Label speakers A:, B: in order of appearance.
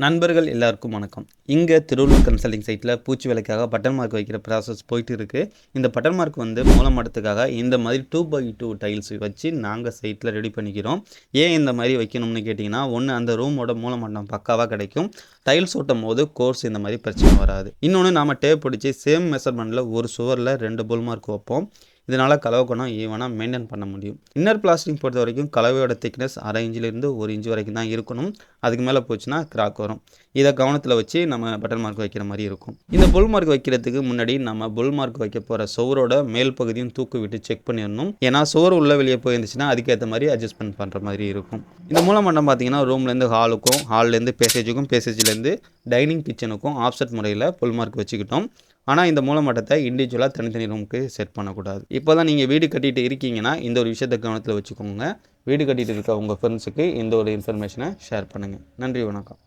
A: நண்பர்கள் எல்லாருக்கும் வணக்கம். இங்கே திருவள்ளூர் கன்சல்டிங் சைட்டில் பூச்சி விலைக்காக பட்டன் மார்க் வைக்கிற ப்ராசஸ் போயிட்டு இருக்குது இந்த பட்டன் மார்க் வந்து மூலமட்டத்துக்காக இந்த மாதிரி டூ பை டூ டைல்ஸ் வச்சு நாங்கள் சைட்டில் ரெடி பண்ணிக்கிறோம். ஏன் இந்த மாதிரி வைக்கணும்னு கேட்டிங்கன்னா ஒன்று அந்த ரூமோட மூலமட்டம் பக்காவாக கிடைக்கும். டைல்ஸ் ஓட்டும் போது கோர்ஸ் இந்த மாதிரி பிரச்சனை வராது. இன்னொன்று நாம் டேப் பிடிச்சி சேம் மெஷர்மெண்ட்டில் ஒரு சுவரில் ரெண்டு புல் மார்க் வைப்போம். இதனால் கலவை குணம் ஈவனாக மெயின்டைன் பண்ண முடியும். இன்னர் பிளாஸ்டிக் பொறுத்த வரைக்கும் கலவையோட திக்னஸ் அரை இன்ச்சிலேருந்து ஒரு இன்ச்சு வரைக்கும் தான் இருக்கணும். அதுக்கு மேலே போச்சுன்னா கிராக் வரும். இதை கவனத்தில் வச்சு நம்ம பட்டன் மார்க் வைக்கிற மாதிரி இருக்கும். இந்த புல் மார்க் வைக்கிறதுக்கு முன்னாடி நம்ம புல் மார்க் வைக்க போகிற சுவரோட மேல் பகுதியும் தூக்கு விட்டு செக் பண்ணிடணும். ஏன்னா சுவர் உள்ள வெளியே போயிருந்துச்சுன்னா அதுக்கேற்ற மாதிரி அட்ஜஸ்ட்மெண்ட் பண்ணுற மாதிரி இருக்கும். இந்த மூலமட்டம் பார்த்தீங்கன்னா ரூம்லேருந்து ஹாலுக்கும் ஹால்லேருந்து பேசேஜுக்கும் பேசேஜ்லேருந்து டைனிங் கிச்சனுக்கும் ஆப்செட் முறையில் புல் மார்க் வச்சுக்கிட்டோம். ஆனால் இந்த மூலமட்டத்தை இண்டிவிஜுவலாக தனித்தனி ரூமுக்கு செட் பண்ணக்கூடாது. இப்போ தான் நீங்கள் வீடு கட்டிகிட்டு இருக்கீங்கன்னா இந்த ஒரு விஷயத்தை கவனத்தில் வச்சுக்கோங்க. வீடு கட்டிட்டு இருக்க உங்கள் ஃப்ரெண்ட்ஸுக்கு இந்த ஒரு இன்ஃபர்மேஷனை ஷேர் பண்ணுங்கள் நன்றி வணக்கம்.